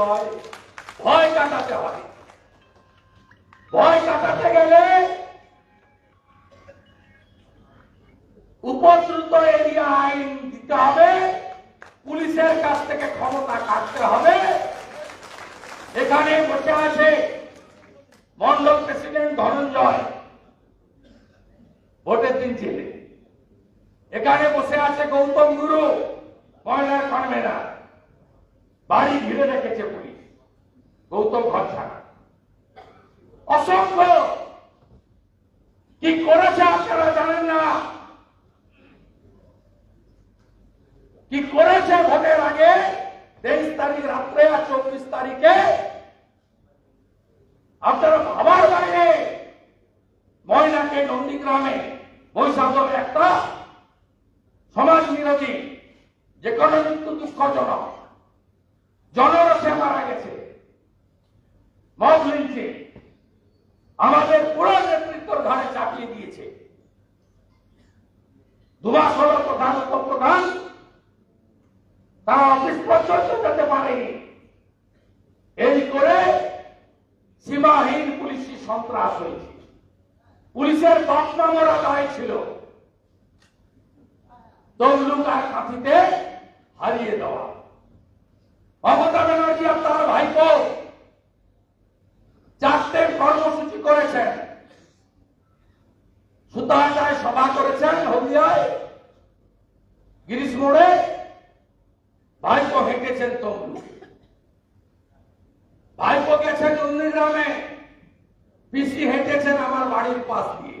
ধনঞ্জয় ভয় কাটাতে ভয় কাটাতে গেলে উপদ্রুত এরিয়া আইন দিতে হবে, পুলিশের কাছ থেকে ক্ষমতা কাটতে হবে। এখানে বসে আছে মন্ডল প্রেসিডেন্ট ধনঞ্জয়, ভোটের দিন ছেলে এখানে বসে আছে গৌতম গুরু, ময়নার কনভেনার। বাড়ি ঘিরে রেখেছে পুলিশ। গৌতম ঘর ছাড়া অসংখ্য। কি করেছে আপনারা জানেন না? কি করেছে আমাদের পুরো নেতৃত্বর ঘাড়ে চাপিয়ে দিয়েছে। দুমাস প্রধান উপপ্রধান, তারা অফিস পর্যন্ত যেতে পারেনি। এই করে সীমাহীন পুলিশি সন্ত্রাস হয়েছে। পুলিশের বদনামরা দায় ছিল। তমলুক কাঁথিতে হারিয়ে দেওয়া। মমতা ব্যানার্জি আর তার ভাইপো চারটে কর্মসূচি করেছেন সুতাহাটায় সভা করেছেন হলদিয়ায় গিরিশ মোড়ে ভাইপো হেঁটেছেন তমলুকে ভাইপো গেছেন নন্দীগ্রামে পিসি হেঁটেছেন আমার বাড়ির পাশ দিয়ে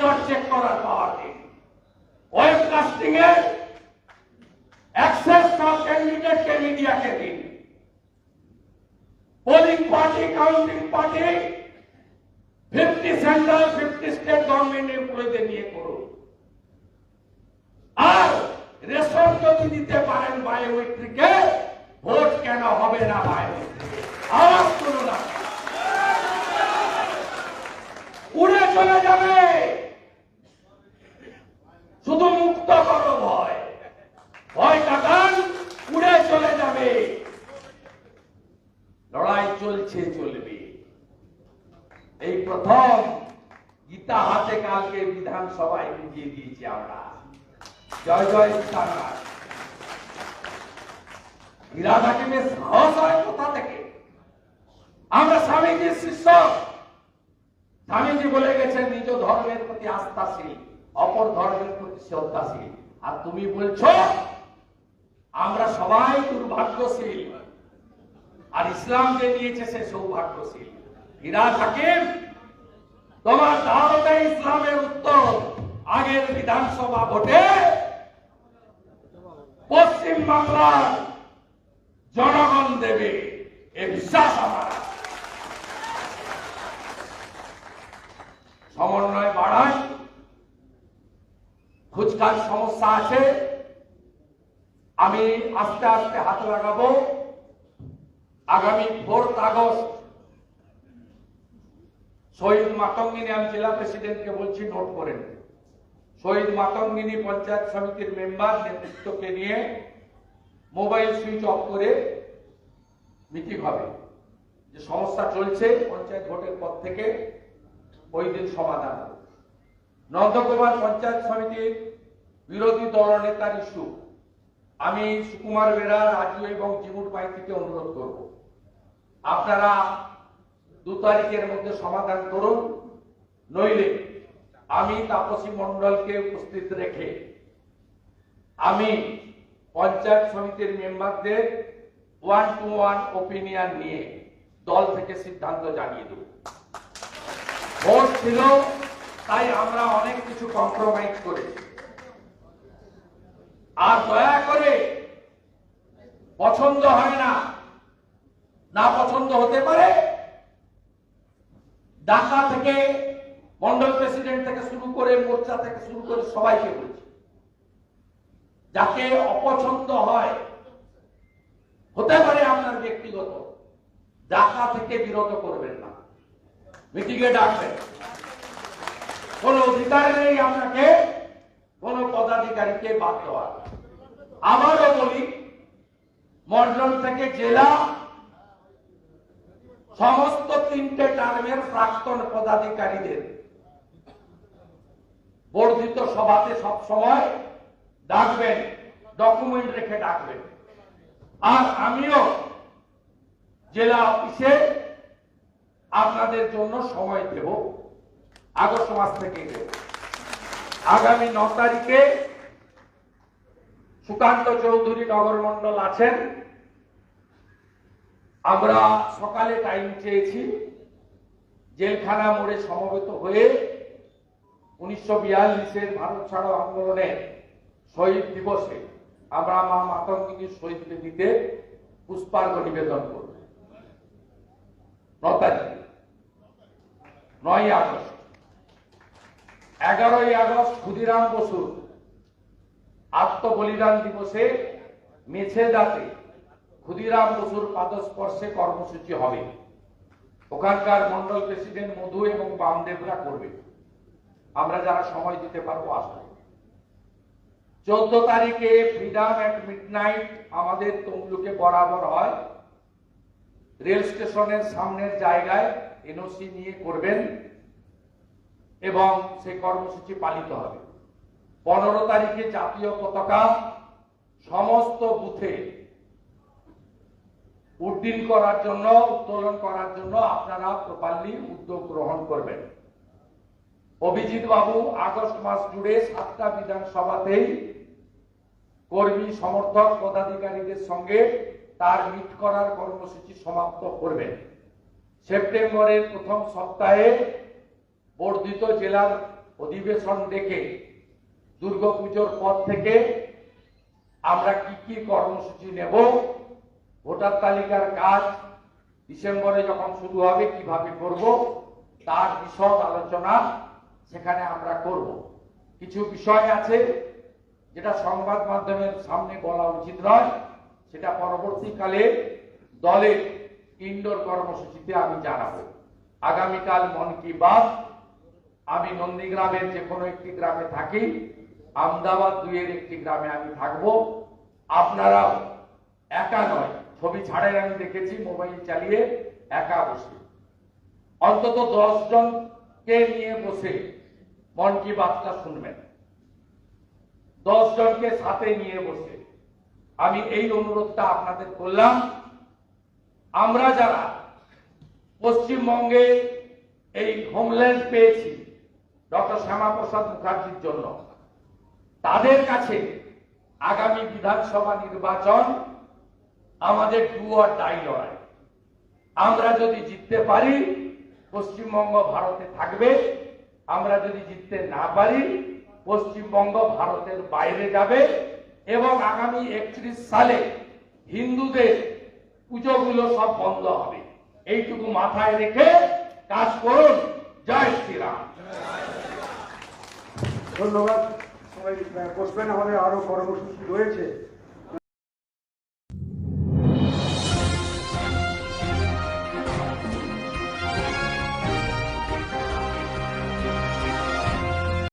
কার্ড চেক করার পাওয়ার দিন ওয়েবকাস্টিং এর অ্যাক্সেস সব ক্যান্ডিডেটকে মিডিয়াকে দিন। Polling party counting party fifty central fifty state government এমপ্লয়ীদের নিয়ে করুন। আর রেশন যদি দিতে পারেন বায়োমেট্রিকে ভোট কেন হবে না বায়োমেট্রিকে আওয়াজ তুলুন না উড়ে চলে যাবে শুধু মুক্ত করো ভয় ভয় কাটান উড়ে চলে যাবে লড়াই চলছে, চলবে। এই প্রথম গীতা হাতে কালকে বিধানসভায় বুঝিয়ে দিয়েছি আমরা। জয় জয় সীতারাম। থাকিবে সাহস হয় কোথা থেকে? আমরা স্বামীজির শিষ্য। স্বামীজি বলে গেছেন, নিজ ধর্মের প্রতি আস্থাশীল, অপর ধর্মের প্রতি শ্রদ্ধাশীল। আর তুমি বলছো, আমরা সবাই দুর্ভাগ্যশীল। আর ইসলাম যে নিয়েছে সে সৌভাগ্যশীল। হীরা হাকিম তোমার দাওয়াতে ইসলামের উত্তর আগের বিধানসভা ভোটে পশ্চিম বাংলার জনগণ দেবে। এ বিশ্বাস আমার। সমন্বয় বাড়ায় ফুচকার সমস্যা আছে। আমি আস্তে আস্তে হাত লাগাবো। আগামী ফোর্থ আগস্ট, শহীদ মাতঙ্গিনী, আমি জেলা প্রেসিডেন্টকে বলছি নোট করেন শহীদ মাতঙ্গিনী পঞ্চায়েত সমিতির মেম্বার নেতৃত্বকে নিয়ে মোবাইল সুইচ অফ করে মিটিং হবে। যে সমস্যা চলছে, পঞ্চায়েত ভোটের পর থেকে ওই দিন সমাধান। নন্দকুমার পঞ্চায়েত সমিতির বিরোধী দল নেতার ইস্যু আমি সুকুমার বেরা রাজু এবং জিমুট মাইতিকে অনুরোধ করব। আপনারা দু তারিখের মধ্যে সমাধান করুন, নইলে আমি তাপসী মন্ডলকে উপস্থিত রেখে আমি পঞ্চায়েত সমিতির মেম্বারদের ওয়ান টু ওয়ান ওপিনিয়ন নিয়ে দল থেকে সিদ্ধান্ত জানিয়ে দেব। ভোট ছিল, তাই আমরা অনেক কিছু কম্প্রোমাইজ করেছি। আর দয়া করে পছন্দ হয় না না পছন্দ হতে পারে, ঢাকা থেকে মন্ডল প্রেসিডেন্ট থেকে শুরু করে মোর্চা থেকে শুরু করে সবাইকে বলছি, যাকে অপছন্দ হয়, হতে পারে আপনার ব্যক্তিগত, ঢাকা থেকে বিরত করবেন না, মিটিংয়ে ডাকবেন। কোন অধিকার নেই আপনাকে, কোন পদাধিকারীকে বাদ দেওয়ার আবারও বলি, মন্ডল থেকে জেলা সমস্ত তিনটে টার্মের প্রাক্তন পদাধিকারীদের বর্ধিত সভাতে সব সময় ডাকবেন ডকুমেন্ট রেখে ডাকবেন। আর আমিও জেলা অফিসে আপনাদের জন্য সময় দেব, আগস্ট মাস থেকে আগামী ন তারিখে সুকান্ত চৌধুরী নগর মন্ডল আছেন। আমরা সকালে টাইম চেয়েছি। জেলখানা মোড়ে সমবেত হয়ে উনিশশো বিয়াল্লিশের ভারত ছাড়ো আন্দোলনের শহীদ দিবসে আমরা মা মাতঙ্গিনীর শহীদ বেদিতে পুষ্পার্ঘ নিবেদন করব। ন নয় আগস্ট, এগারোই আগস্ট ক্ষুদিরাম বসুর আত্মবলিদান দিবসে মেছেদাতে ক্ষুদিরাম বসুর পাদস্পর্শে কর্মসূচি হবে। ওখানকার মন্ডল প্রেসিডেন্ট মধু এবং বামদেবরা করবে। আমরা যারা সময় দিতে পারব, আসব। চোদ্দ তারিখে ফ্রিডাম অ্যাট মিডনাইট আমাদের তমলুকে বরাবর হয়। রেল স্টেশনের সামনের জায়গায় এনওসি নিয়ে করবেন এবং সেই কর্মসূচি পালিত হবে। পনেরো তারিখে জাতীয় পতাকা সমস্ত বুথে উড্ডীন করার জন্য, উত্তোলন করার জন্য আপনারা প্রপারলি উদ্যোগ গ্রহণ করবেন। অভিজিৎ বাবু আগস্ট মাস জুড়ে সাতটা বিধানসভাতেই কর্মী সমর্থক পদাধিকারীদের সঙ্গে তার মিট করার কর্মসূচি সমাপ্ত করবেন। সেপ্টেম্বরের প্রথম সপ্তাহে বর্ধিত জেলার অধিবেশন ডেকে দুর্গাপুজোর পর থেকে আমরা কি কি কর্মসূচি নেব, ভোটার তালিকার কাজ, ডিসেম্বরে যখন শুরু হবে, কীভাবে করব, তার বিশদ আলোচনা সেখানে আমরা করব। কিছু বিষয় আছে যেটা সংবাদ মাধ্যমের সামনে বলা উচিত নয়, সেটা পরবর্তীকালে দলের ইনডোর কর্মসূচিতে আমি জানাব। আগামীকাল মন কি বাত। আমি নন্দীগ্রামের যে কোনো একটি গ্রামে থাকি আমদাবাদ দুইয়ের একটি গ্রামে আমি থাকব। আপনারাও একা নয়, ছবি ছাড়ের আমি দেখেছি, মোবাইল চালিয়ে একা বসে। অন্তত দশ জনকে নিয়ে বসে মন কি বাতটা শুনবেন। দশ জনকে সাথে নিয়ে বসে। আমি এই অনুরোধটা আপনাদের করলাম। আমরা যারা পশ্চিমবঙ্গে এই হোমল্যান্ড পেয়েছি, ডক্টর শ্যামাপ্রসাদ মুখার্জির জন্য তাদের কাছে আগামী বিধানসভা নির্বাচন আমাদের টু আর ডাই লড়াই। আমরা যদি জিততে পারি, পশ্চিমবঙ্গ ভারতে থাকবে। আমরা যদি জিততে না পারি, পশ্চিমবঙ্গ ভারতের বাইরে যাবে এবং আগামী একত্রিশ সালে হিন্দুদের পুজোগুলো সব বন্ধ হবে। এইটুকু মাথায় রেখে কাজ করুন। জয় শ্রীরাম। ধন্যবাদ। সবাই না হলে আরও কর্মসূচি রয়েছে।